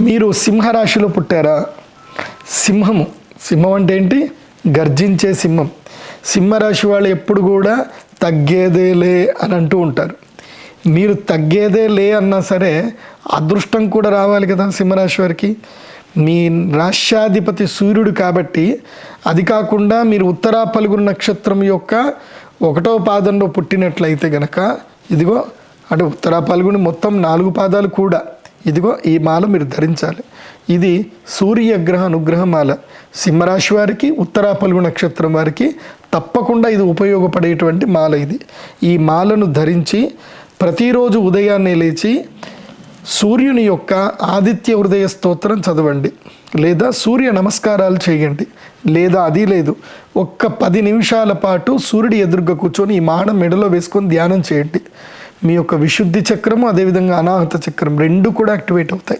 మీరు సింహరాశిలో పుట్టారా? సింహము. సింహం అంటే ఏంటి? గర్జించే సింహం. సింహరాశి వాళ్ళు ఎప్పుడు కూడా తగ్గేదే లే అని అంటూ ఉంటారు. మీరు తగ్గేదే లే అన్నా సరే అదృష్టం కూడా రావాలి కదా సింహరాశి వారికి. మీ రాష్ట్రాధిపతి సూర్యుడు కాబట్టి అది కాకుండా మీరు ఉత్తరా పలుగురు నక్షత్రం యొక్క ఒకటో పాదంలో పుట్టినట్లయితే గనక ఇదిగో అటు ఉత్తరా పలుగుని మొత్తం నాలుగు పాదాలు కూడా ఇదిగో ఈ మాల మీరు ధరించాలి. ఇది సూర్యగ్రహ అనుగ్రహమాల. సింహరాశి వారికి ఉత్తరా పలుగు నక్షత్రం వారికి తప్పకుండా ఇది ఉపయోగపడేటువంటి మాల ఇది. ఈ మాలను ధరించి ప్రతిరోజు ఉదయాన్నే లేచి సూర్యుని యొక్క ఆదిత్య హృదయ స్తోత్రం చదవండి. లేదా సూర్య నమస్కారాలు చేయండి. లేదా అది లేదు. ఒక్క పది నిమిషాల పాటు సూర్యుడి ఎదురుగా కూర్చొని ఈ మాడ మెడలో వేసుకొని ధ్యానం చేయండి. మీ యొక్క విశుద్ధి చక్రము అదేవిధంగా అనాహత చక్రం రెండు కూడా యాక్టివేట్ అవుతాయి.